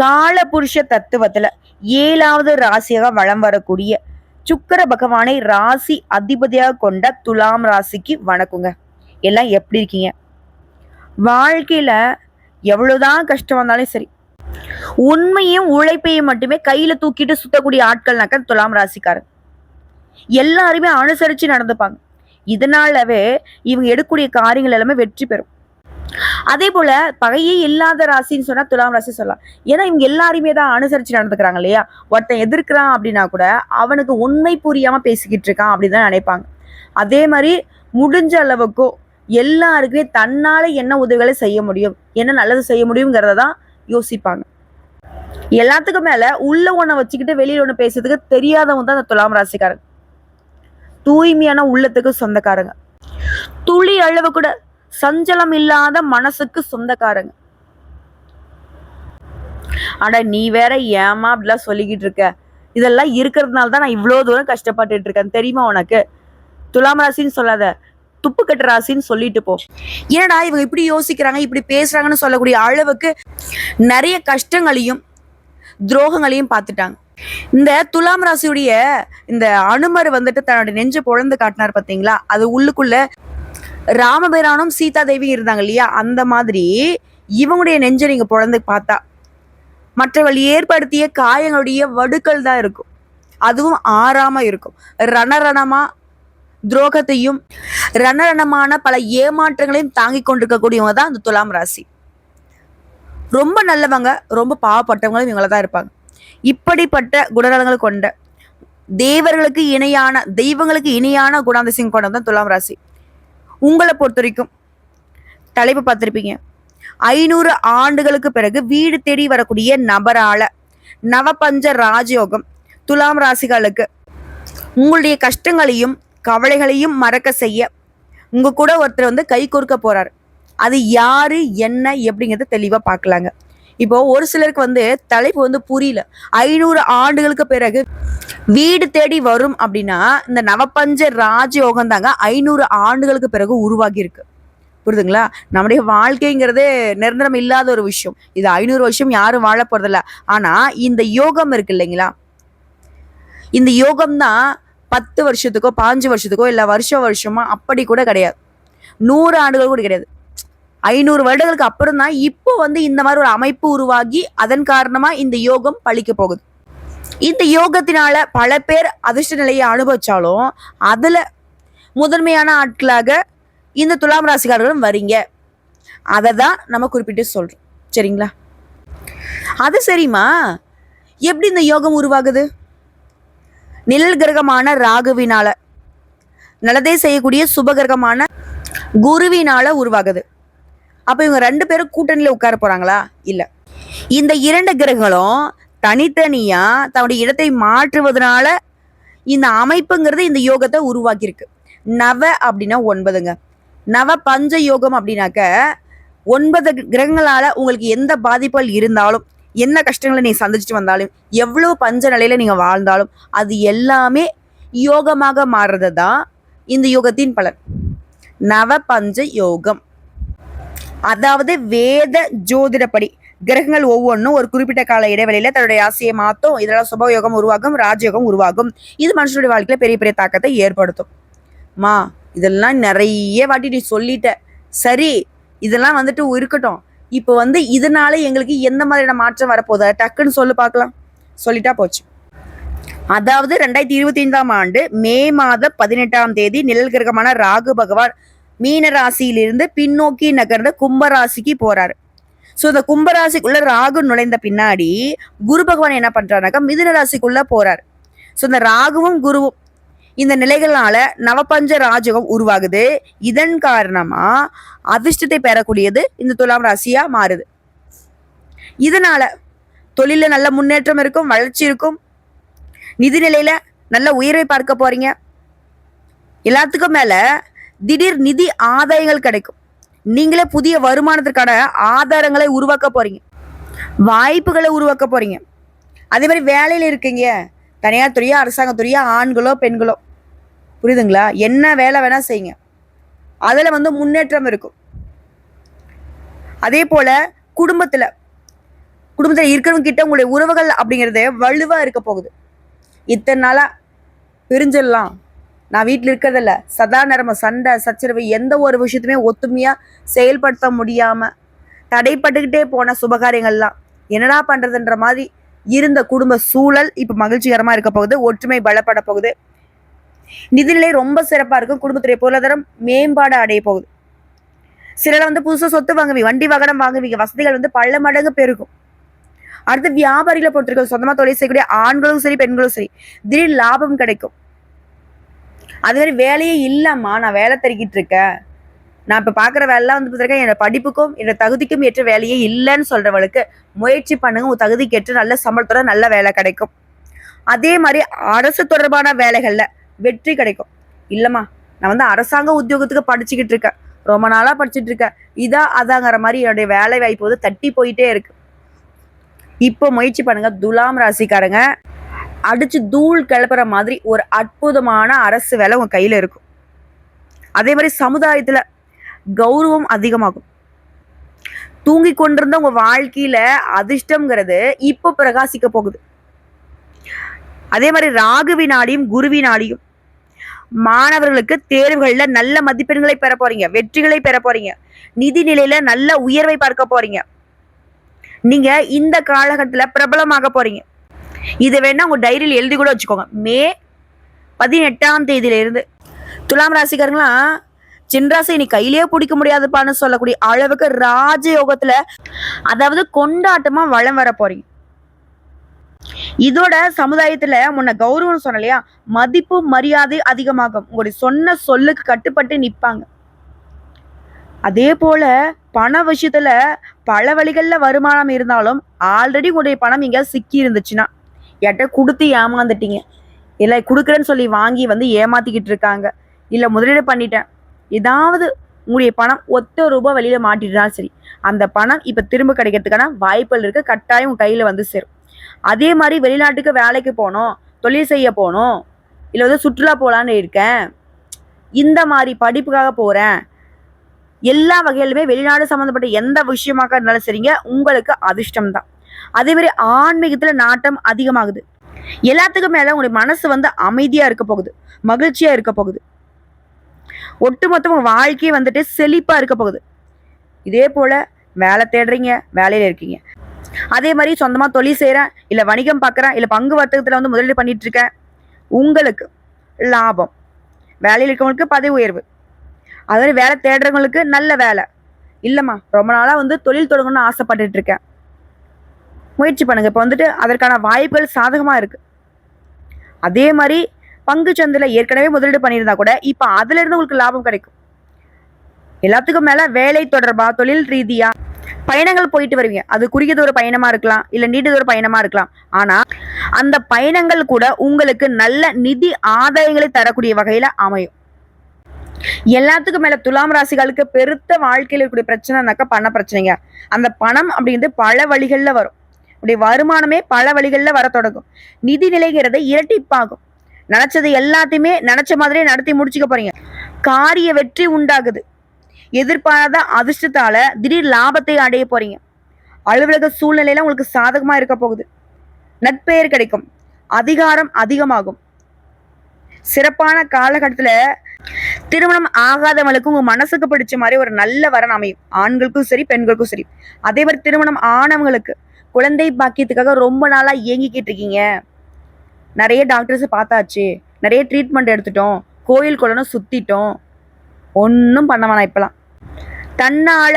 காலபுருஷ தத்துவத்துல ஏழாவது ராசியாக வலம் வரக்கூடிய சுக்கர பகவானை ராசி அதிபதியாக கொண்ட துலாம் ராசிக்கு வணக்கங்க. எல்லாம் எப்படி இருக்கீங்க? வாழ்க்கையில எவ்வளவுதான் கஷ்டம் வந்தாலும் சரி உண்மையும் உழைப்பையும் மட்டுமே கையில தூக்கிட்டு சுத்தக்கூடிய ஆட்கள்னாக்க துலாம் ராசிக்காரன் எல்லாருமே அனுசரிச்சு நடந்துப்பாங்க. இதனாலவே இவங்க எடுக்கக்கூடிய காரியங்கள் எல்லாமே வெற்றி பெறும். அதே போல பகையே இல்லாத ராசின்னு சொன்னா துலாம் ராசி சொல்லலாம். ஏன்னா இவங்க எல்லாருமே தான் அனுசரிச்சு நடந்துக்கிறாங்க இல்லையா? ஒருத்தன் எதிர்க்கிறான் அப்படின்னா கூட அவனுக்கு உண்மை புரியாம பேசிக்கிட்டு இருக்கான் அப்படின்னு தான் நினைப்பாங்க. அதே மாதிரி முடிஞ்ச அளவுக்கோ எல்லாருக்குமே தன்னால என்ன உதவிகளை செய்ய முடியும் என்ன நல்லது செய்ய முடியுங்கிறத தான் யோசிப்பாங்க. எல்லாத்துக்கும் மேல உள்ள ஒண்ண வச்சுக்கிட்டு வெளியில ஒண்ணு பேசுறதுக்கு தெரியாதவங்க தான் அந்த துலாம் ராசிக்காரங்க தூய்மையான உள்ளத்துக்கு சொந்தக்காரங்க. துளி அளவு கூட சஞ்சலம் இல்லாத மனசுக்கு சொந்தக்காரங்க. ஆனா நீ வேற ஏமா அப்படிலாம் சொல்லிக்கிட்டு இருக்க? இதெல்லாம் இருக்கிறதுனால தான் நான் இவ்வளோ தூரம் கஷ்டப்பட்டுட்டு இருக்கேன். தெரியுமா உனக்கு? துலாம் ராசின்னு சொல்லாத. துப்பு கட்டு ராசின்னு சொல்லிட்டு போ. ஏன்னா இவங்க இப்படி யோசிக்கிறாங்க இப்படி பேசுறாங்கன்னு சொல்லக்கூடிய அளவுக்கு நிறைய கஷ்டங்களையும் துரோகங்களையும் பார்த்துட்டாங்க. இந்த துலாம் ராசியுடைய இந்த அனுமர் வந்துட்டு தன்னுடைய நெஞ்சு பொழந்து காட்டினார் பாத்தீங்களா அது உள்ளுக்குள்ள ராமபிரானும் சீதா தேவி இருந்தாங்க இல்லையா? அந்த மாதிரி இவங்களுடைய நெஞ்சை நீங்க பிறந்து பார்த்தா மற்றவர்கள் ஏற்படுத்திய காயங்களுடைய வடுக்கள் தான் இருக்கும். அதுவும் ஆறாம இருக்கும். ரணரணமா துரோகத்தையும் ரணரணமான பல ஏமாற்றங்களையும் தாங்கி கொண்டிருக்கக்கூடியவங்க தான் அந்த துலாம் ராசி. ரொம்ப நல்லவங்க ரொம்ப பாவப்பட்டவங்களும் இவங்கள தான் இருப்பாங்க. இப்படிப்பட்ட குணநலங்கள் கொண்ட தேவர்களுக்கு இணையான தெய்வங்களுக்கு இணையான குணாதிசயம் கொண்டது தான் துலாம் ராசி. உங்களை பொறுத்த வரைக்கும் தலைப்பு பார்த்துருப்பீங்க. ஐநூறு ஆண்டுகளுக்கு பிறகு வீடு தேடி வரக்கூடிய நபரால நவபஞ்ச ராஜயோகம் துலாம் ராசிகளுக்கு உங்களுடைய கஷ்டங்களையும் கவலைகளையும் மறக்க செய்ய உங்க கூட ஒருத்தர் வந்து கை கொடுக்க போறாரு. அது யாரு என்ன எப்படிங்கிறத தெளிவா பார்க்கலாங்க. இப்போ ஒரு சிலருக்கு வந்து தலைப்பு வந்து புரியல. ஐநூறு ஆண்டுகளுக்கு பிறகு வீடு தேடி வரும் அப்படின்னா இந்த நவப்பஞ்ச ராஜயோகம் தாங்க ஐநூறு ஆண்டுகளுக்கு பிறகு உருவாகி இருக்கு. புரியுதுங்களா நம்முடைய வாழ்க்கைங்கிறதே நிரந்தரம் இல்லாத ஒரு விஷயம். இது ஐநூறு வருஷம் யாரும் வாழ போறதில்ல. ஆனா இந்த யோகம் இருக்கு இல்லைங்களா? இந்த யோகம் தான் பத்து வருஷத்துக்கோ பாஞ்சு வருஷத்துக்கோ இல்லை வருஷம் வருஷமா அப்படி கூட கிடையாது. நூறு ஆண்டுகள் கூட கிடையாது. ஐநூறு வருடங்களுக்கு அப்புறம் தான் இப்போ வந்து இந்த மாதிரி ஒரு அமைப்பு உருவாகி அதன் காரணமா இந்த யோகம் பழிக்க போகுது. இந்த யோகத்தினால பல பேர் அதிர்ஷ்ட நிலையை அனுபவிச்சாலும் அதுல முதன்மையான ஆட்களாக இந்த துலாம் ராசிக்காரர்களும் வரீங்க. அதை தான் நம்ம குறிப்பிட்டு சொல்றோம். சரிங்களா? அது சரிம்மா. எப்படி இந்த யோகம் உருவாகுது? நிழல் கிரகமான ராகுவினால நல்லதே செய்யக்கூடிய சுபகிரகமான குருவினால உருவாகுது. அப்ப இவங்க ரெண்டு பேரும் கூட்டணியில உட்கார போறாங்களா? இல்ல. இந்த இரண்டு கிரகங்களும் தனித்தனியா தன்னுடைய இடத்தை மாற்றுவதனால இந்த அமைப்புங்கிறது இந்த யோகத்தை உருவாக்கியிருக்கு. நவ அப்படின்னா ஒன்பதுங்க. நவ பஞ்ச யோகம் அப்படின்னாக்க ஒன்பது கிரகங்களால உங்களுக்கு எந்த பாதிப்புகள் இருந்தாலும் என்ன கஷ்டங்களை நீங்க சந்திச்சுட்டு வந்தாலும் எவ்வளவு பஞ்ச நிலையில நீங்க வாழ்ந்தாலும் அது எல்லாமே யோகமாக மாறுறது தான் இந்த யோகத்தின் பலன். நவ பஞ்ச யோகம். அதாவது வேத ஜோதிடப்படி. கிரகங்கள் ஒவ்வொன்றும் ஒரு குறிப்பிட்ட கால இடைவெளியில தன்னுடைய ஆசையை மாற்றும் இதெல்லாம் சுபயோகம் உருவாகும் ராஜயோகம் உருவாகும். இது மனுஷனுடைய வாழ்க்கையில பெரிய பெரிய தாக்கத்தை ஏற்படுத்தும். மா இதெல்லாம் நிறைய வாட்டி நீ சொல்லிட்ட. சரி இதெல்லாம் வந்துட்டு இருக்கட்டும். இப்போ வந்து இதனால எங்களுக்கு எந்த மாதிரியான மாற்றம் வரப்போதா டக்குன்னு சொல்லு பார்க்கலாம். சொல்லிட்டா போச்சு. அதாவது ரெண்டாயிரத்தி இருபத்தி ஐந்தாம் ஆண்டு மே மாதம் பதினெட்டாம் தேதி நிழல் கிரகமான ராகு பகவான் மீன ராசியிலிருந்து பின்னோக்கி நகர்ந்து கும்பராசிக்கு போறாரு. ஸோ இந்த கும்பராசிக்குள்ள ராகு நுழைந்த பின்னாடி குரு பகவான் என்ன பண்றாருனாக்கா மிதுன ராசிக்குள்ள போறாரு. ஸோ இந்த ராகுவும் குருவும் இந்த நிலைகளால நவபஞ்ச ராஜகம் உருவாகுது. இதன் காரணமா அதிர்ஷ்டத்தை பெறக்கூடியது இந்த துலாம் ராசியா மாறுது. இதனால தொழில நல்ல முன்னேற்றம் இருக்கும் வளர்ச்சி இருக்கும். நிதி நிலையில நல்ல உயர்வை பார்க்க போறீங்க. எல்லாத்துக்கும் மேல திடீர் நிதி ஆதாயங்கள் கிடைக்கும். நீங்களே புதிய வருமானத்திற்கான ஆதாரங்களை உருவாக்க போறீங்க. வாய்ப்புகளை உருவாக்க போறீங்க. அதே மாதிரி வேலையில இருக்கீங்க. தனியார் துறையா அரசாங்க துறையா ஆண்களோ பெண்களோ. புரியுதுங்களா? என்ன வேலை வேணா செய்யுங்க. அதுல வந்து முன்னேற்றம் இருக்கும். அதே போல குடும்பத்துல குடும்பத்தில் இருக்கிறவங்க கிட்ட உங்களுடைய உறவுகள் அப்படிங்கிறது வலுவா இருக்க போகுது. இத்தனை நாளா பிரிஞ்சிடலாம். நான் வீட்டில் இருக்கிறதில்ல. சதா நேரம சண்டை சச்சரவு எந்த ஒரு விஷயத்தையுமே ஒத்துமையாக செயல்படுத்த முடியாமல் தடைப்பட்டுக்கிட்டே போன சுபகாரியங்கள்லாம். என்னடா பண்ணுறதுன்ற மாதிரி இருந்த குடும்ப சூழல் இப்போ மகிழ்ச்சிகரமாக இருக்க போகுது ஒற்றுமை பலப்பட போகுது. நிதிநிலை ரொம்ப சிறப்பாக இருக்கும் குடும்பத்துடைய பொருளாதாரம் மேம்பாடு அடைய போகுது. சிலர் வந்து புதுசாக சொத்து வாங்குவீங்க வண்டி வாகனம் வாங்குவீங்க வசதிகள் வந்து பல மடங்கு பெருகும். அடுத்து வியாபாரிகளை பொறுத்திருக்க சொந்தமாக தொழில் செய்யக்கூடிய ஆண்களும் சரி பெண்களும் சரி திடீர் லாபம் கிடைக்கும். அது மாதிரி வேலையே இல்லைம்மா. நான் வேலை தருகிட்டு இருக்கேன். நான் இப்போ பார்க்குற வேலைலாம் வந்து பார்த்துருக்கேன் என்னோட படிப்புக்கும் என்னோட தகுதிக்கும் ஏற்ற வேலையே இல்லைன்னு சொல்கிறவளுக்கு முயற்சி பண்ணுங்க. உன் தகுதிக்கு ஏற்ற நல்ல சம்பளத்தோட நல்ல வேலை கிடைக்கும். அதே மாதிரி அரசு தொடர்பான வேலைகளில் வெற்றி கிடைக்கும். இல்லைம்மா நான் வந்து அரசாங்க உத்தியோகத்துக்கு படிச்சுக்கிட்டு இருக்கேன். ரொம்ப நாளாக படிச்சுட்டு இருக்கேன். இதா அதாங்கிற மாதிரி என்னுடைய வேலை வாய்ப்பு வந்து தட்டி போயிட்டே இருக்கு. இப்போ முயற்சி பண்ணுங்க. துலாம் ராசிக்காரங்க. அடிச்சு தூள் கிளப்புற மாதிரி ஒரு அற்புதமான அரசு வேலை உங்க கையில இருக்கும். அதே மாதிரி சமுதாயத்துல கௌரவம் அதிகமாகும். தூங்கி கொண்டிருந்த உங்க வாழ்க்கையில அதிர்ஷ்டம்ங்கிறது இப்போ பிரகாசிக்க போகுது. அதே மாதிரி ராகுவினாடியும் வினாடியும் மாணவர்களுக்கு தேர்வுகள்ல நல்ல மதிப்பெண்களை பெற போறீங்க வெற்றிகளை பெற போறீங்க நிதி நிலையில நல்ல உயர்வை பார்க்க போறீங்க. நீங்க இந்த காலகட்டத்துல பிரபலமாக போறீங்க. இதை வேணா உங்க டைரியில் எழுதி கூட வச்சுக்கோங்க. மே பதினெட்டாம் தேதியிலிருந்து துலாம் ராசிக்காரங்களாம் சின்ராசை நீ கையிலேயே பிடிக்க முடியாதுப்பான்னு சொல்லக்கூடிய அளவுக்கு ராஜயோகத்துல அதாவது கொண்டாட்டமா வளம் வர போறீங்க. இதோட சமுதாயத்துல முன்ன கௌரவம் சொன்ன இல்லையா? மதிப்பு மரியாதை அதிகமாகும். உங்களுடைய சொன்ன சொல்லுக்கு கட்டுப்பட்டு நிப்பாங்க. அதே போல பண விஷயத்துல பல வழிகள்ல வருமானம் இருந்தாலும் ஆல்ரெடி உங்களுடைய பணம் எங்க சிக்கி இருந்துச்சுன்னா என்கிட்ட கொடுத்து ஏமாந்துட்டீங்க. இல்லை கொடுக்குறேன்னு சொல்லி வாங்கி வந்து ஏமாத்திக்கிட்டு இருக்காங்க. இல்லை முதலீடு பண்ணிட்டேன். ஏதாவது உங்களுடைய பணம் ஒத்த ரூபாய் வெளியில் மாட்டிட்டுதான் சரி. அந்த பணம் இப்போ திரும்ப கிடைக்கிறதுக்கான வாய்ப்புகள் இருக்குது கட்டாயம் கையில் வந்து சேரும். அதே மாதிரி வெளிநாட்டுக்கு வேலைக்கு போகணும் தொழில் செய்ய போகணும் இல்லை வந்து சுற்றுலா போகலான்னு இருக்கேன். இந்த மாதிரி படிப்புக்காக போகிறேன் எல்லா வகையிலுமே வெளிநாடு சம்மந்தப்பட்ட எந்த விஷயமாக இருந்தாலும் சரிங்க உங்களுக்கு அதிர்ஷ்டம் தான் அதே மாதிரி ஆன்மீகத்தில் நாட்டம் அதிகமாகுது. எல்லாத்துக்கும் மேலே உங்களுடைய மனசு வந்து அமைதியாக இருக்க போகுது. மகிழ்ச்சியாக இருக்க போகுது. ஒட்டுமொத்தம் உங்க வாழ்க்கையே வந்துட்டு செழிப்பாக இருக்க போகுது. இதே போல் வேலை தேடுறீங்க வேலையில் இருக்கீங்க. அதே மாதிரி சொந்தமாக தொழில் செய்கிறேன் இல்லை வணிகம் பார்க்குறேன் இல்லை பங்கு வர்த்தகத்தில் வந்து முதலீடு பண்ணிட்டு இருக்கேன். உங்களுக்கு லாபம். வேலையில் இருக்கவங்களுக்கு பதவி உயர்வு. அது மாதிரி வேலை தேடுறவங்களுக்கு நல்ல வேலை. இல்லைம்மா ரொம்ப நாளாக வந்து தொழில் தொடங்கணும்னு ஆசைப்பட்டுட்டு இருக்கேன். முயற்சி பண்ணுங்க. இப்போ வந்துட்டு அதற்கான வாய்ப்புகள் சாதகமாக இருக்குது அதே மாதிரி பங்கு சந்தையில் ஏற்கனவே முதலீடு பண்ணியிருந்தா கூட இப்போ அதுலேருந்து உங்களுக்கு லாபம் கிடைக்கும். எல்லாத்துக்கும் மேலே வேலை தொடர்பாக தொழில் ரீதியாக பயணங்கள் போயிட்டு வருவீங்க. அது குறுகிய தூர பயணமாக இருக்கலாம் இல்லை நீண்ட தூர பயணமாக இருக்கலாம். ஆனால் அந்த பயணங்கள் கூட உங்களுக்கு நல்ல நிதி ஆதாயங்களை தரக்கூடிய வகையில் அமையும். எல்லாத்துக்கும் மேல துலாம் ராசிகளுக்கு பெருத்த வாழ்க்கையில் இருக்கக்கூடிய பிரச்சனைனாக்கா பண பிரச்சனைங்க. அந்த பணம் அப்படிங்கிறது பல வழிகளில் வரும். உடைய வருமானமே பல வழிகள்ல வர தொடங்கும். நிதி நிலைங்கிறது இரட்டிப்பாகும். நினைச்சது எல்லாத்தையுமே நினைச்ச மாதிரியே நடத்தி முடிச்சுக்க போறீங்க. காரிய வெற்றி உண்டாகுது. எதிர்பாராத அதிர்ஷ்டத்தால திடீர் லாபத்தை அடைய போறீங்க. அலுவலக சூழ்நிலையில உங்களுக்கு சாதகமா இருக்க போகுது. நட்பெயர் கிடைக்கும். அதிகாரம் அதிகமாகும். சிறப்பான காலகட்டத்துல திருமணம் ஆகாதவங்களுக்கு உங்க மனசுக்கு பிடிச்ச மாதிரி ஒரு நல்ல வரன் அமையும். ஆண்களுக்கும் சரி பெண்களுக்கும் சரி. அதே மாதிரி திருமணம் ஆனவங்களுக்கு குழந்தை பாக்கியத்துக்காக ரொம்ப நாளா இயங்கிக்கிட்டு இருக்கீங்க. நிறைய டாக்டர்ஸ் பார்த்தாச்சு. நிறைய ட்ரீட்மெண்ட் எடுத்துட்டோம். கோயில் குளம்னு சுத்திட்டோம். ஒன்றும் பண்ண வேணாம் இப்பெல்லாம். தன்னால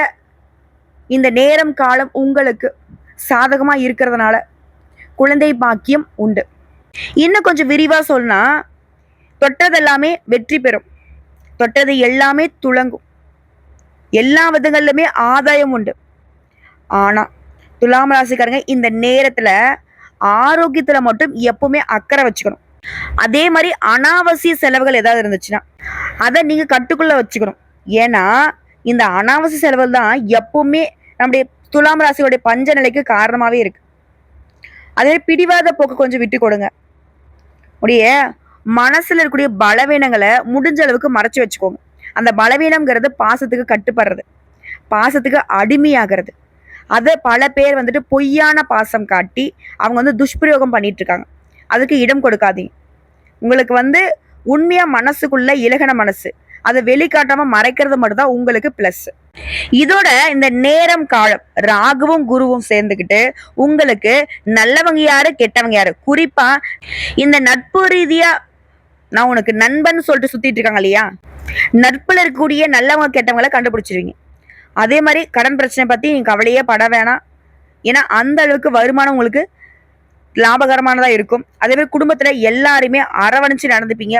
இந்த நேரம் காலம் உங்களுக்கு சாதகமா இருக்கிறதுனால குழந்தை பாக்கியம் உண்டு. இன்னும் கொஞ்சம் விரிவா சொன்னா தொட்டதெல்லாமே வெற்றி பெறும். தொட்டது எல்லாமே துளங்கும். எல்லா விதங்கள்லுமே ஆதாயம் உண்டு. ஆனால் துலாம் ராசிக்காரங்க இந்த நேரத்துல ஆரோக்கியத்துல மட்டும் எப்பவுமே அக்கறை வச்சுக்கணும். அதே மாதிரி அனாவசிய செலவுகள் ஏதாவது இருந்துச்சுன்னா அதை நீங்க கட்டுக்குள்ள வச்சுக்கணும். ஏன்னா இந்த அனாவசிய செலவுகள் தான் எப்பவுமே நம்முடைய துலாம் ராசியோடைய பஞ்ச நிலைக்கு காரணமாவே இருக்கு. அதே பிடிவாத போக்கு கொஞ்சம் விட்டு கொடுங்க. உடைய மனசுல இருக்கக்கூடிய பலவீனங்களை முடிஞ்ச அளவுக்கு மறைச்சு வச்சுக்கோங்க. அந்த பலவீனம்ங்கிறது பாசத்துக்கு கட்டுப்படுறது. பாசத்துக்கு அடிமையாகிறது. அதை பல பேர் வந்துட்டு பொய்யான பாசம் காட்டி அவங்க வந்து துஷ்பிரயோகம் பண்ணிட்டு இருக்காங்க அதுக்கு இடம் கொடுக்காதீங்க. உங்களுக்கு வந்து உண்மையா மனசுக்குள்ள இலகன மனசு. அதை வெளிக்காட்டாம மறைக்கிறது மட்டும்தான் உங்களுக்கு பிளஸ் இதோட இந்த நேரம் காலம் ராகுவும் குருவும் சேர்ந்துக்கிட்டு உங்களுக்கு நல்லவங்க யாரு கெட்டவங்க யாரு? குறிப்பா இந்த நட்பு ரீதியா நான் உனக்கு நண்பன் சொல்லிட்டு சுத்திட்டு இருக்காங்க இல்லையா? நட்புல இருக்கக்கூடிய நல்லவங்க கெட்டவங்களை கண்டுபிடிச்சிருவீங்க. அதே மாதிரி கடன் பிரச்சனை பற்றி நீங்கள் கவலையே பட வேணாம். ஏன்னா அந்த அளவுக்கு வருமானம் உங்களுக்கு லாபகரமானதாக இருக்கும். அதே மாதிரி குடும்பத்தில் எல்லாருமே அரவணைச்சு நடந்துப்பீங்க.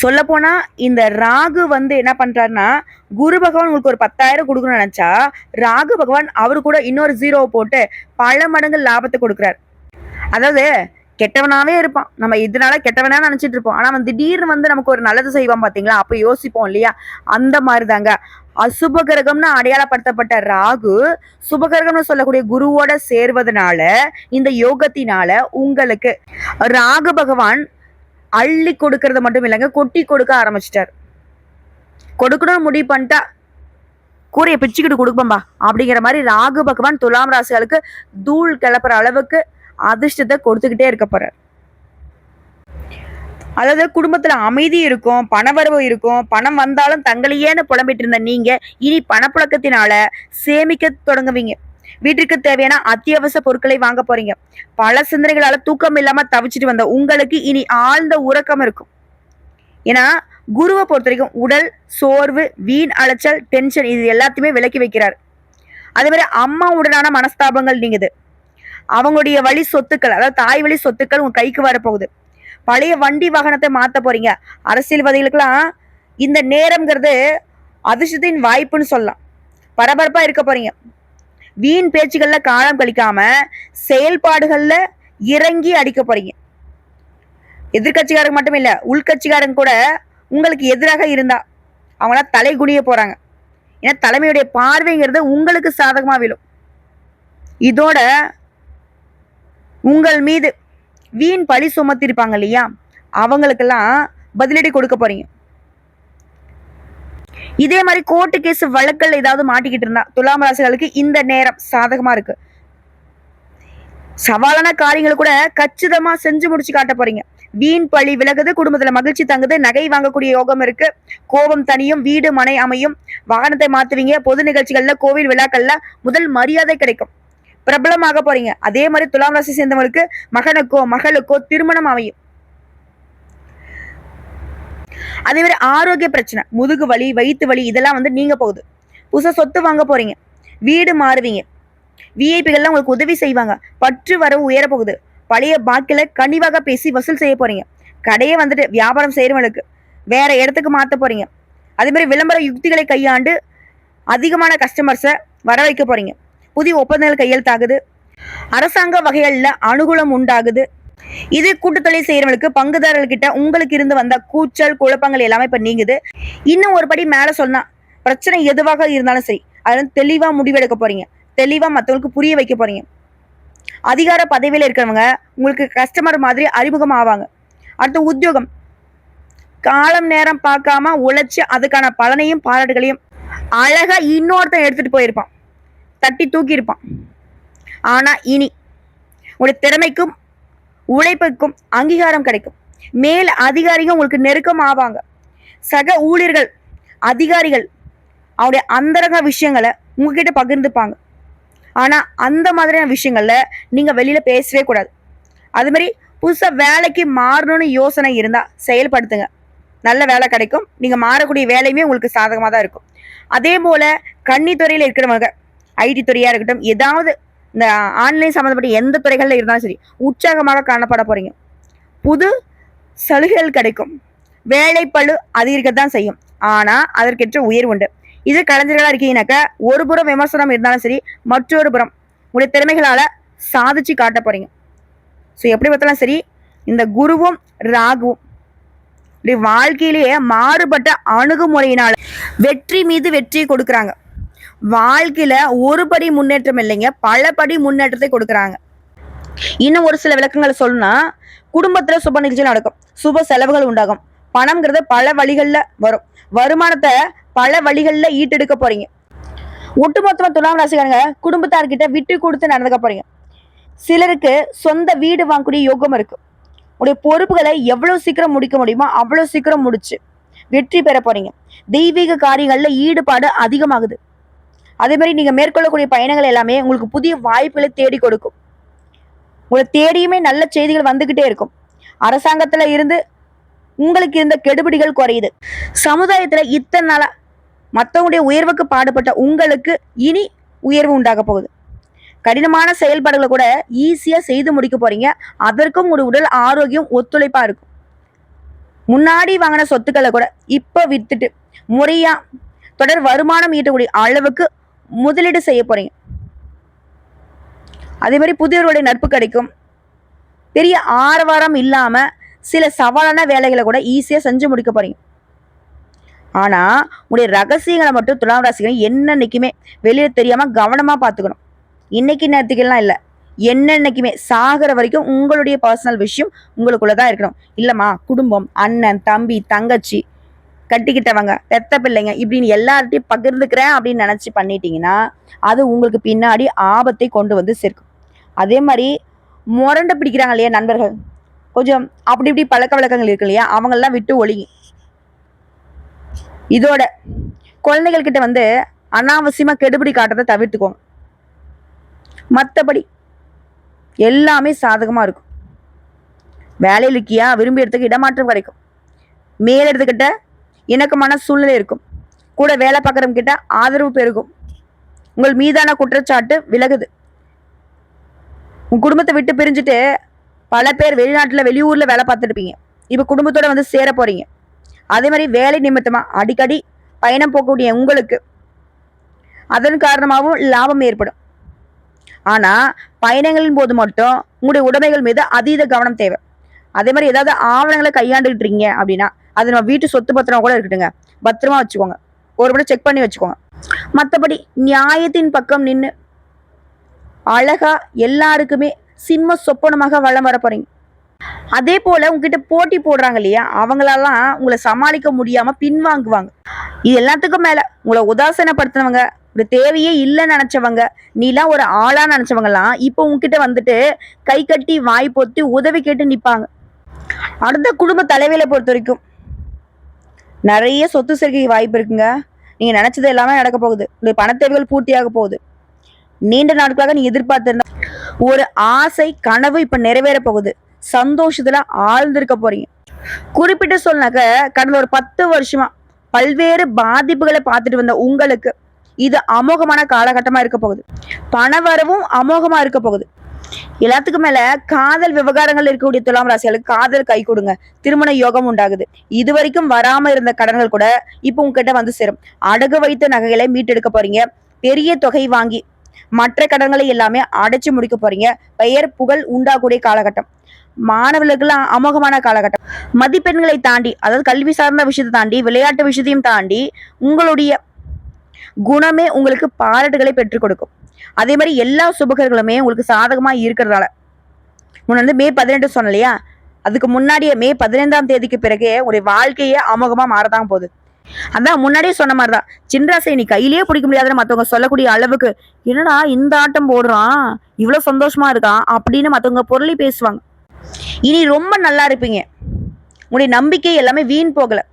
சொல்லப்போனால் இந்த ராகு வந்து என்ன பண்ணுறாருன்னா குரு பகவான் உங்களுக்கு ஒரு பத்தாயிரம் கொடுக்கணும்னு நினச்சா ராகு பகவான் அவரு கூட இன்னொரு ஜீரோவை போட்டு பல மடங்கு லாபத்தை கொடுக்குறாரு. அதாவது கெட்டவனாவே இருப்பான். நம்ம இதனால கெட்டவனா நினைச்சிட்டு இருப்போம். ஆனா அவன் திடீர்னு வந்து நமக்கு ஒரு நல்லது செய்வான் பாத்தீங்களா? அப்ப யோசிப்போம் இல்லையா? அந்த மாதிரி தாங்க அசுப கிரகம்னு அடையாளப்படுத்தப்பட்ட ராகு சுபகிரகம்னு சொல்லக்கூடிய குருவோட சேர்வதனால இந்த யோகத்தினால உங்களுக்கு ராகு பகவான் அள்ளி கொடுக்கறது மட்டும் இல்லைங்க கொட்டி கொடுக்க ஆரம்பிச்சிட்டார். கொடுக்கணும்னு முடிவு பண்ணிட்டா கூரையை பிச்சுக்கிட்டு கொடுப்போம்பா. அப்படிங்கிற மாதிரி ராகு பகவான் துலாம் ராசிகளுக்கு தூள் கிளப்புற அளவுக்கு அதிர்ஷ்டத்தை கொடுத்துக்கிட்டே இருக்க போறார். அதாவது குடும்பத்துல அமைதி இருக்கும் பணவரவு இருக்கும். பணம் வந்தாலும் தங்களையேன்னு புலம்பிட்டு இருந்த நீங்க இனி பணப்புழக்கத்தினால சேமிக்க தொடங்குவீங்க. வீட்டிற்கு தேவையான அத்தியாவசிய பொருட்களை வாங்க போறீங்க. பல சிந்தனைகளால தூக்கம் இல்லாம தவிச்சிட்டு வந்த உங்களுக்கு இனி ஆழ்ந்த உறக்கம் இருக்கும். ஏன்னா குருவை பொறுத்த வரைக்கும் உடல் சோர்வு வீண் அலைச்சல் டென்ஷன் இது எல்லாத்தையுமே விலக்கி வைக்கிறார். அதே மாதிரி அம்மாவுடனான மனஸ்தாபங்கள் நீங்குது. அவங்களுடைய வழி சொத்துக்கள் அதாவது தாய் வழி சொத்துக்கள் உங்க கைக்கு வரப்போகுது. பழைய வண்டி வாகனத்தை மாத்த போறீங்க. அரசியல்வாதிகளுக்கெல்லாம் இந்த நேரம்ங்கிறது அதிர்ஷ்டத்தின் வாய்ப்புன்னு சொல்லலாம். பரபரப்பா இருக்க போறீங்க. வீண் பேச்சுகள்ல காலம் கழிக்காம செயல்பாடுகள்ல இறங்கி அடிக்க போறீங்க. எதிர்கட்சிக்காரங்க மட்டும் இல்ல உள்கட்சிக்காரங்க கூட உங்களுக்கு எதிராக இருந்தா அவங்களாம் தலை குனிய போறாங்க. ஏன்னா தலைமையுடைய பார்வைங்கிறது உங்களுக்கு சாதகமா விழும். இதோட உங்கள் மீது வீண் பழி சுமத்திருப்பாங்க இல்லையா அவங்களுக்கெல்லாம் பதிலடி கொடுக்க போறீங்க. இதே மாதிரி கோர்ட்டு கேஸ் வழக்கில் ஏதாவது மாட்டிக்கிட்டு இருந்தா துலாம் ராசிகளுக்கு இந்த நேரம் சாதகமா இருக்கு. சவாலான காரியங்களை கூட கச்சிதமா செஞ்சு முடிச்சு காட்ட போறீங்க. வீண் பழி விலகுது குடும்பத்துல மகிழ்ச்சி தங்குது நகை வாங்கக்கூடிய யோகம் இருக்கு. கோபம் தனியும் வீடு மனை அமையும் வாகனத்தை மாத்துவீங்க பொது நிகழ்ச்சிகள்ல கோவில் விழாக்கள்ல முதல் மரியாதை கிடைக்கும். பிரபலமாக போறீங்க. அதே மாதிரி துலாம் ராசி சேர்ந்தவங்களுக்கு மகனுக்கோ மகளுக்கோ திருமணம் அமையும். அதே மாதிரி ஆரோக்கிய பிரச்சனை முதுகு வலி வயிற்று வலி இதெல்லாம் வந்து நீங்க போகுது. புதுசா சொத்து வாங்க போறீங்க. வீடு மாறுவீங்க. விஐபிகள்லாம் உங்களுக்கு உதவி செய்வாங்க. பற்று வரவு உயர போகுது. பழைய பாக்கில கனிவாக பேசி வசூல் செய்ய போறீங்க. கடையே வந்துட்டு வியாபாரம் செய்யறவங்களுக்கு வேற இடத்துக்கு மாற்ற போறீங்க. அதே மாதிரி விளம்பர யுக்திகளை கையாண்டு அதிகமான கஸ்டமர்ஸை வர வைக்க போறீங்க. புதிய ஒப்பந்தங்கள் கையெழுத்தாகுது. அரசாங்க வகைகளில் அனுகூலம் உண்டாகுது. இது கூட்டத்தொழில் செய்யறவங்களுக்கு பங்குதாரர்கிட்ட உங்களுக்கு இருந்து வந்த கூச்சல் குழப்பங்கள் எல்லாமே இப்போ நீங்குது. இன்னும் ஒரு படி மேலே சொன்னா பிரச்சனை எதுவாக இருந்தாலும் சரி அதில் தெளிவாக முடிவெடுக்க போறீங்க. தெளிவாக மற்றவங்களுக்கு புரிய வைக்க போறீங்க. அதிகார பதவியில் இருக்கிறவங்க உங்களுக்கு கஸ்டமர் மாதிரி அறிமுகம் ஆவாங்க. அடுத்து உத்தியோகம். காலம் நேரம் பார்க்காம உழைச்சி அதுக்கான பலனையும் பாராட்டுகளையும் அழகா இன்னொருத்தன் எடுத்துட்டு போயிருப்பான். தட்டி தூக்கி இருப்பான் ஆனா இனி உங்களுடைய திறமைக்கும் உழைப்புக்கும் அங்கீகாரம் கிடைக்கும். மேல் அதிகாரிகள் உங்களுக்கு நெருக்கம் ஆவாங்க. சக ஊழியர்கள் அதிகாரிகள் அவருடைய அந்தரக விஷயங்களை உங்ககிட்ட பகிர்ந்துப்பாங்க. ஆனா அந்த மாதிரியான விஷயங்கள்ல நீங்க வெளியில பேசவே கூடாது. அது மாதிரி வேலைக்கு மாறணும்னு யோசனை இருந்தா செயல்படுத்துங்க. நல்ல வேலை கிடைக்கும். நீங்க மாறக்கூடிய வேலையுமே உங்களுக்கு சாதகமாக தான் இருக்கும். அதே போல கன்னித்துறையில் இருக்கிறவங்க ஐடி துறையா இருக்கட்டும் ஏதாவது இந்த ஆன்லைன் சம்மந்தப்பட்ட எந்த துறைகளில் இருந்தாலும் சரி உற்சாகமாக காணப்பட போறீங்க. புது சலுகைகள் கிடைக்கும். வேலைப்பளு அதிகரிக்கத்தான் செய்யும். ஆனால் அதற்கேற்ற உயர்வு உண்டு. இது கலைஞர்களாக இருக்கீங்கன்னாக்கா ஒரு புறம் விமர்சனம் இருந்தாலும் சரி மற்றொரு புறம் உங்களுடைய திறமைகளால் சாதிச்சு காட்ட போறீங்க. ஸோ எப்படி பார்த்தாலும் சரி இந்த குருவும் ராகுவும் வாழ்க்கையிலேயே மாறுபட்ட அணுகுமுறையினால் வெற்றி மீது வெற்றி கொடுக்குறாங்க. வாழ்க்கையில ஒரு படி முன்னேற்றம் இல்லைங்க. பல படி முன்னேற்றத்தை கொடுக்குறாங்க. இன்னும் ஒரு சில விளக்கங்களை சொல்லணும்னா குடும்பத்துல சுப நிகழ்ச்சி நடக்கும். சுப செலவுகள் உண்டாகும். பணம்ங்கிறது பல வழிகளில் வரும். வருமானத்தை பல வழிகளில் ஈட்டெடுக்க போறீங்க. ஒட்டுமொத்தமா துலாம் ராசிக்காரங்க குடும்பத்தார்கிட்ட விட்டு கொடுத்து நடந்துக்க போறீங்க. சிலருக்கு சொந்த வீடு வாங்கக்கூடிய யோகம் இருக்கு. உடைய பொறுப்புகளை எவ்வளவு சீக்கிரம் முடிக்க முடியுமோ அவ்வளவு சீக்கிரம் முடிச்சு வெற்றி பெற போறீங்க. தெய்வீக காரியங்களில் ஈடுபாடு அதிகமாகுது. அதே மாதிரி நீங்கள் மேற்கொள்ளக்கூடிய பயணங்கள் எல்லாமே உங்களுக்கு புதிய வாய்ப்புகளை தேடி கொடுக்கும். உங்களை தேடியுமே நல்ல செய்திகள் வந்துக்கிட்டே இருக்கும். அரசாங்கத்தில் இருந்து உங்களுக்கு இருந்த கெடுபிடிகள் குறையுது. சமுதாயத்தில் இத்தனை நாளாக மற்றவங்களுடைய உயர்வுக்கு பாடுபட்ட உங்களுக்கு இனி உயர்வு உண்டாக போகுது. கடினமான செயல்பாடுகளை கூட ஈஸியாக செய்து முடிக்க போறீங்க. அதற்கும் ஒரு உடல் ஆரோக்கியம் ஒத்துழைப்பாக இருக்கும். முன்னாடி வாங்கின சொத்துக்களை கூட இப்போ விற்றுட்டு முறையாக தொடர் வருமானம் ஈட்டக்கூடிய அளவுக்கு முதலீடு செய்ய போறீங்க. அதே மாதிரி புதியவருடைய நட்பு கிடைக்கும். பெரிய ஆரவாரம் இல்லாம சில சவாலான வேலைகளை கூட ஈஸியாக செஞ்சு முடிக்க போறீங்க. ஆனால் உங்களுடைய ரகசியங்களை மட்டும் துலாம் ராசிகள் என்னன்னைக்குமே வெளியில் தெரியாமல் கவனமாக பார்த்துக்கணும். இன்னைக்கு நேரத்துக்கெல்லாம் இல்லை. என்னென்னைக்குமே சாகிற வரைக்கும் உங்களுடைய பர்சனல் விஷயம் உங்களுக்குள்ளே தான் இருக்கணும். இல்லைம்மா குடும்பம் அண்ணன் தம்பி தங்கச்சி கட்டிக்கிட்டவங்க. பெத்த பிள்ளைங்க. இப்படின்னு எல்லார்ட்டையும் பகிர்ந்துக்கிறேன் அப்படின்னு நினச்சி பண்ணிட்டீங்கன்னா அது உங்களுக்கு பின்னாடி ஆபத்தை கொண்டு வந்து சேர்க்கும். அதே மாதிரி முரண்டை பிடிக்கிறாங்க இல்லையா நண்பர்கள்? கொஞ்சம் அப்படி இப்படி பழக்க வழக்கங்கள் இருக்கு இல்லையா? அவங்களெல்லாம் விட்டு ஒழுகி. இதோட குழந்தைகள் கிட்ட வந்து அனாவசியமா கெடுபிடி காட்டுறதை தவிர்த்துக்கோங்க. மற்றபடி எல்லாமே சாதகமா இருக்கும். வேலையில் இருக்கியா விரும்பி இடத்துக்கு இடமாற்றம் கிடைக்கும் மேல் எடுத்துக்கிட்ட இணக்கமான சூழ்நிலை இருக்கும். கூட வேலை பார்க்குறவங்க கிட்ட ஆதரவு பெருகும். உங்கள் மீதான குற்றச்சாட்டு விலகுது. உன் குடும்பத்தை விட்டு பிரிஞ்சுட்டு பல பேர் வெளிநாட்டில் வெளியூரில் வேலை பார்த்துருப்பீங்க. இப்போ குடும்பத்தோட வந்து சேர போகிறீங்க அதே மாதிரி வேலை நிமித்தமாக அடிக்கடி பயணம் போகக்கூடிய உங்களுக்கு அதன் காரணமாகவும் லாபம் ஏற்படும். ஆனால் பயணங்களின் போது மட்டும் உங்களுடைய உடைமைகள் மீது அதீத கவனம் தேவை. அதே மாதிரி ஏதாவது ஆவணங்களை கையாண்டுகிட்டு இருக்கீங்க அப்படின்னா அது நம்ம வீட்டு சொத்து பத்திரம் கூட இருக்கட்டுங்க. பத்திரமா வச்சுக்கோங்க. ஒரு முறை செக் பண்ணி வச்சுக்கோங்க. மற்றபடி நியாயத்தின் பக்கம் நின்று அழகா எல்லாருக்குமே சிம்ம சொப்பனமாக வளம் வர போறீங்க. அதே போல உங்ககிட்ட போட்டி போடுறாங்க இல்லையா? அவங்களெல்லாம் உங்களை சமாளிக்க முடியாம பின்வாங்குவாங்க. இது எல்லாத்துக்கும் மேல உங்களை உதாசீனப்படுத்தினவங்க ஒரு தேவையே இல்லைன்னு நினைச்சவங்க நீலாம் ஒரு ஆளா நினைச்சவங்கலாம் இப்போ உங்ககிட்ட வந்துட்டு கை கட்டி வாய் பொத்தி உதவி கேட்டு நிப்பாங்க. அடுத்த குடும்ப தலைவியில பொறுத்த வரைக்கும் நிறைய சொத்து சேர்க்கைக்கு வாய்ப்பு இருக்குங்க. நீங்க நினைச்சது எல்லாமே நடக்க போகுது. உங்களுடைய பணத்தேவைகள் பூர்த்தியாக போகுது. நீண்ட நாட்களாக நீ எதிர்பார்த்திருந்த ஒரு ஆசை கனவு இப்ப நிறைவேற போகுது. சந்தோஷத்துல ஆழ்ந்திருக்க போறீங்க. குறிப்பிட்டு சொன்னாக்க கடந்த ஒரு பத்து வருஷமா பல்வேறு பாதிப்புகளை பார்த்துட்டு வந்த உங்களுக்கு இது அமோகமான காலகட்டமா இருக்க போகுது. பணவரவும் அமோகமா இருக்க போகுது. எல்லாத்துக்கும் மேல காதல் விவகாரங்கள் இருக்கக்கூடிய துலாம் ராசிகளுக்கு காதல் கை கொடுங்க. திருமண யோகம் உண்டாகுது. இது வரைக்கும் வராம இருந்த கடன்கள் கூட இப்போ உங்ககிட்ட வந்து சேரும். அடகு வைத்த நகைகளை மீட்டெடுக்க போறீங்க. பெரிய தொகை வாங்கி மற்ற கடன்களை எல்லாமே அடைச்சு முடிக்க போறீங்க. பெயர் புகழ் உண்டாகக்கூடிய காலகட்டம். மாணவர்களுக்கெல்லாம் அமோகமான காலகட்டம். மதிப்பெண்களை தாண்டி அதாவது கல்வி சார்ந்த விஷயத்தை தாண்டி விளையாட்டு விஷயத்தையும் தாண்டி உங்களுடைய குணமே உங்களுக்கு பாராட்டுகளை பெற்றுக் கொடுக்கும். அதே மாதிரி எல்லா சுபகர்களுமே உங்களுக்கு சாதகமா இருக்கிறதால. முன்ன வந்து மே பதினெட்டு சொன்ன இல்லையா? அதுக்கு முன்னாடியே மே பதினைந்தாம் தேதிக்கு பிறகே உங்களுடைய வாழ்க்கையே அமோகமா மாறதான் போகுது. அதான் முன்னாடியே சொன்ன மாதிரிதான். சின்ராசை நீ கையிலேயே பிடிக்க முடியாதுன்னு மத்தவங்க சொல்லக்கூடிய அளவுக்கு என்னடா இந்த ஆட்டம் போடுறான்? இவ்வளவு சந்தோஷமா இருக்கான்? அப்படின்னு மத்தவங்க பொருளி பேசுவாங்க. இனி ரொம்ப நல்லா இருப்பீங்க. உங்களுடைய நம்பிக்கை எல்லாமே வீண் போகல.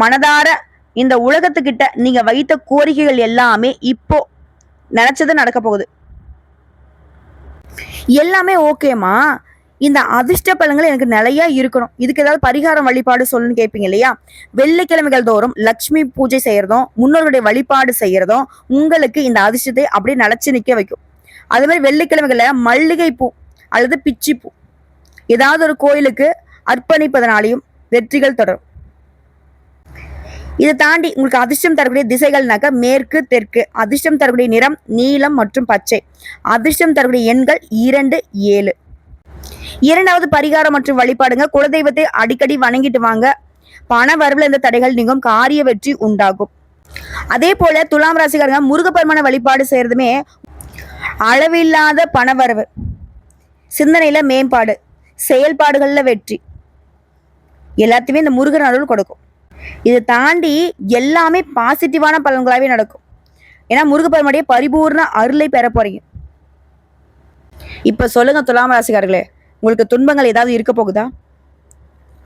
மனதார இந்த உலகத்துக்கிட்ட நீங்க வைத்த கோரிக்கைகள் எல்லாமே இப்போ நினைச்சது நடக்க போகுது. எல்லாமே ஓகேம்மா. இந்த அதிர்ஷ்ட பலன்கள் எனக்கு நிறைய இருக்கணும். இதுக்கு ஏதாவது பரிகாரம் வழிபாடு சொல்லுன்னு கேட்பீங்க இல்லையா? வெள்ளிக்கிழமைகள் தோறும் லட்சுமி பூஜை செய்யறதும் முன்னோர்களுடைய வழிபாடு செய்யறதும் உங்களுக்கு இந்த அதிர்ஷ்டத்தை அப்படியே நிலைச்சு நிக்க வைக்கும். அதே மாதிரி வெள்ளிக்கிழமைகள்ல மல்லிகை பூ அல்லது பிச்சி பூ ஏதாவது ஒரு கோயிலுக்கு அர்ப்பணிப்பதனாலையும் வெற்றிகள் தொடரும். இதை தாண்டி உங்களுக்கு அதிர்ஷ்டம் தரக்கூடிய திசைகள்னாக்க மேற்கு தெற்கு. அதிர்ஷ்டம் தரக்கூடிய நிறம் நீலம் மற்றும் பச்சை. அதிர்ஷ்டம் தரக்கூடிய எண்கள் இரண்டு ஏழு. இரண்டாவது பரிகாரம் மற்றும் வழிபாடுங்க. குலதெய்வத்தை அடிக்கடி வணங்கிட்டு வாங்க. பண வரவுல இந்த தடைகள் நீங்கும். காரிய வெற்றி உண்டாகும். அதே போல துலாம் ராசிக்காரங்க முருகப்பெருமான வழிபாடு செய்யறதுமே அளவில்லாத பணவரவு சிந்தனையில மேம்பாடு. செயல்பாடுகள்ல வெற்றி. எல்லாத்தையுமே இந்த முருகன் அருள் கொடுக்கும். இதை தாண்டி எல்லாமே பாசிட்டிவான பலன்களாகவே நடக்கும். ஏன்னா முருகப்பெருமாடைய பரிபூர்ண அருளை பெற போறீங்க. இப்போ சொல்லுங்க துலாம் ராசிக்காரர்களே உங்களுக்கு துன்பங்கள் ஏதாவது இருக்க போகுதா?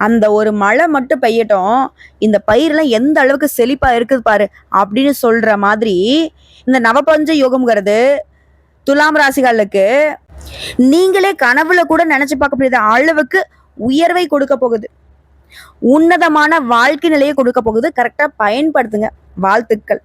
அந்த ஒரு மழை மட்டும் பெய்யட்டும் இந்த பயிரெலாம் எந்த அளவுக்கு செழிப்பாக இருக்குது பாரு அப்படின்னு சொல்ற மாதிரி இந்த நவபஞ்ச யோகம்ங்கிறது துலாம் ராசிகளுக்கு நீங்களே கனவுல கூட நினைச்சு பார்க்க முடியாத அளவுக்கு உயர்வை கொடுக்க போகுது. உன்னதமான வாழ்க்கை நிலையை கொடுக்க போகுது. கரெக்டா பயன்படுத்துங்க. வாழ்த்துக்கள்.